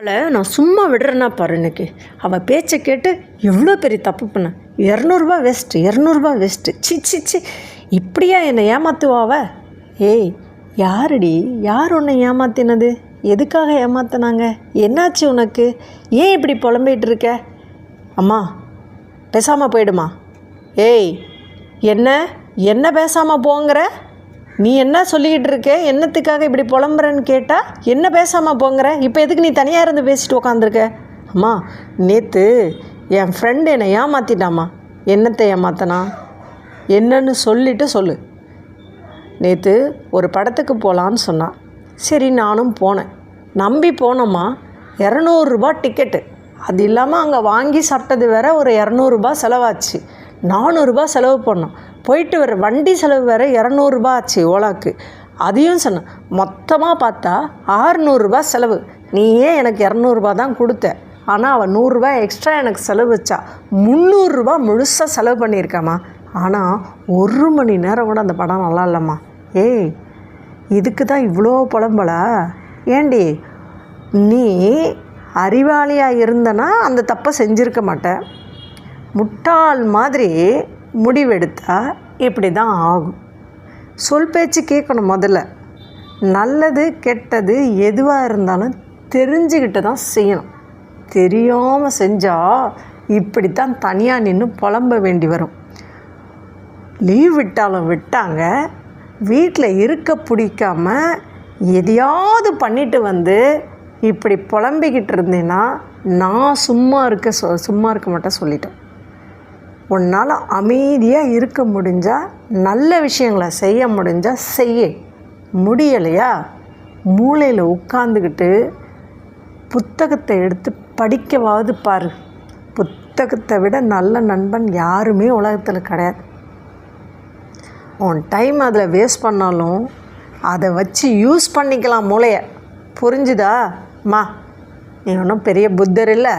அவளை நான் சும்மா விடுறேன்னா பாரு இன்னைக்கு. அவள் பேச்சை கேட்டு எவ்வளோ பெரிய தப்பு பண்ண. இரநூறுபா வேஸ்ட்டு இரநூறுபா வேஸ்ட்டு சி சி சி. இப்படியா என்னை ஏமாத்துவா ஏய் யாருடி? யார் உன்னை ஏமாத்தினது? எதுக்காக ஏமாத்தினாங்க? என்னாச்சு உனக்கு? ஏன் இப்படி புலம்பிகிட்டு இருக்க? அம்மா பேசாமல் போயிடுமா. ஏய் என்ன? என்ன பேசாமல் போங்கிற? நீ என்ன சொல்லிக்கிட்டு இருக்க? என்னத்துக்காக இப்படி புலம்புறன்னு கேட்டால் என்ன பேசாமல் போங்கிற? இப்போ எதுக்கு நீ தனியாக இருந்து பேசிட்டு உக்காந்துருக்க? அம்மா நேற்று என் ஃப்ரெண்டு என்னை ஏமாத்திட்டாம்மா. என்னத்தை ஏமாத்தனா? என்னன்னு சொல்லிட்டு சொல்லு. நேற்று ஒரு படத்துக்கு போகலான்னு சொன்னான் சரி நானும் போனேன். நம்பி போனோம்மா. இரநூறுபா டிக்கெட்டு அது இல்லாமல் அங்கே வாங்கி சாப்பிட்டது வேற ஒரு இரநூறுபா செலவாச்சு. நானூறுரூபா செலவு பண்ணோம். போயிட்டு வர வண்டி செலவு வேறு இரநூறுபா ஆச்சு ஓலாக்கு. அதையும் சொன்னேன் மொத்தமாக பார்த்தா ஆறுநூறுபா செலவு. நீ ஏன் எனக்கு இரநூறுபா தான் கொடுத்த. ஆனால் அவள் நூறுரூபா எக்ஸ்ட்ரா எனக்கு செலவு வச்சா முந்நூறுரூபா முழுசாக செலவு பண்ணியிருக்காம்மா ஆனால் ஒரு மணி நேரம் கூட அந்த படம் நல்லா இல்லைம்மா. ஏய் இதுக்கு தான் இவ்வளோ புலம்பலா? ஏண்டி நீ அறிவாளியாக இருந்தனா அந்த தப்பை செஞ்சுருக்க மாட்டேன் முட்டாள் மாதிரி முடிவெடுத்தா இப்படி தான் ஆகும். சொல் பேச்சு கேட்கணும் முதல்ல. நல்லது கெட்டது எதுவாக இருந்தாலும் தெரிஞ்சுக்கிட்டு தான் செய்யணும். தெரியாமல் செஞ்சால் இப்படித்தான் தனியாக நின்று புலம்ப வேண்டி வரும். லீவ் விட்டாலும் விட்டாங்க. வீட்டில் இருக்க பிடிக்காம எதையாவது பண்ணிட்டு வந்து இப்படி புலம்பிக்கிட்டு இருந்தேன்னா நான் சும்மா இருக்க சொ சும்மா இருக்க மாட்டேன் சொல்லிட்டேன். உன்னால் அமைதியாக இருக்க முடிஞ்சால் நல்ல விஷயங்களை செய்ய முடிஞ்சால் செய்ய. முடியலையா? மூளையில் உட்காந்துக்கிட்டு புத்தகத்தை எடுத்து படிக்கவாவது பாரு. புத்தகத்தை விட நல்ல நண்பன் யாருமே உலகத்தில் கிடையாது. உன் டைம் அதில் வேஸ்ட் பண்ணாலும் அதை வச்சு யூஸ் பண்ணிக்கலாம் மூளையை. புரிஞ்சுதா? மா நீ ஒன்றும் பெரிய புத்தர் இல்லை.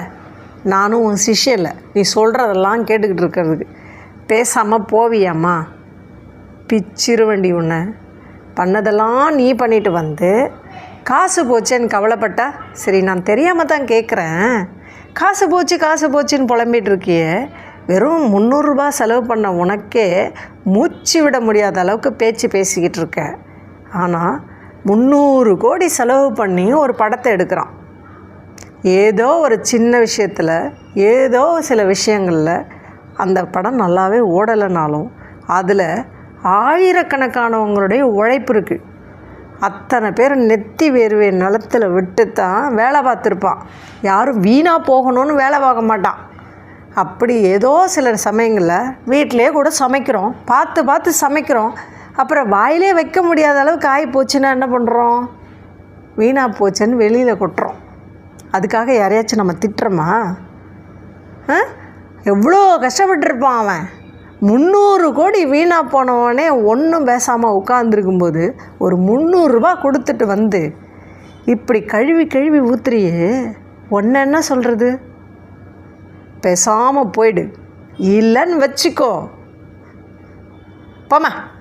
நானும் உன் சிஷ்யம் நீ சொல்கிறதெல்லாம் கேட்டுக்கிட்டு இருக்கிறதுக்கு. பேசாமல் போவியாம்மா. பிச்சிருவண்டி உன்னை. பண்ணதெல்லாம் நீ பண்ணிட்டு வந்து காசு போச்சேன்னு கவலைப்பட்டா சரி நான் தெரியாமல் தான் கேட்குறேன். காசு போச்சு காசு போச்சுன்னு புலம்பிட்டு இருக்கியே. வெறும் முந்நூறுரூபா செலவு பண்ண உனக்கே மூச்சு விட முடியாத அளவுக்கு பேச்சு பேசிக்கிட்டு இருக்க. ஆனால் முந்நூறு கோடி செலவு பண்ணி ஒரு படத்தை எடுக்கிறான். ஏதோ ஒரு சின்ன விஷயத்தில் ஏதோ சில விஷயங்களில் அந்த படம் நல்லாவே ஓடலைனாலும் அதில் ஆயிரக்கணக்கானவங்களுடைய உழைப்பு இருக்குது அத்தனை பேர் நெத்தி வேர்வை நிலத்தில் விட்டு தான் வேலை பார்த்துருப்பான். யாரும் வீணாக போகணும்னு வேலை பார்க்க மாட்டான். அப்படி ஏதோ சில சமயங்களில் வீட்டிலே கூட சமைக்கிறோம். பார்த்து பார்த்து சமைக்கிறோம். அப்புறம் வாயிலே வைக்க முடியாத அளவுக்கு ஆகி போச்சுன்னா என்ன பண்ணுறோம் வீணாக போச்சுன்னு வெளியில் கொட்டுறோம். அதுக்காக யாரையாச்சும் நம்ம திட்டுறோமா? ஆ? எவ்வளோ கஷ்டப்பட்டுருப்பான் அவன். முந்நூறு கோடி வீணாக போனவனே ஒன்றும் பேசாமல் உட்காந்துருக்கும்போது ஒரு முந்நூறுரூபா கொடுத்துட்டு வந்து இப்படி கழுவி கழுவி ஊத்துறியே ஒன்று என்ன சொல்கிறது பேசாமல் போயிடு. இல்லைன்னு வச்சுக்கோ. போமா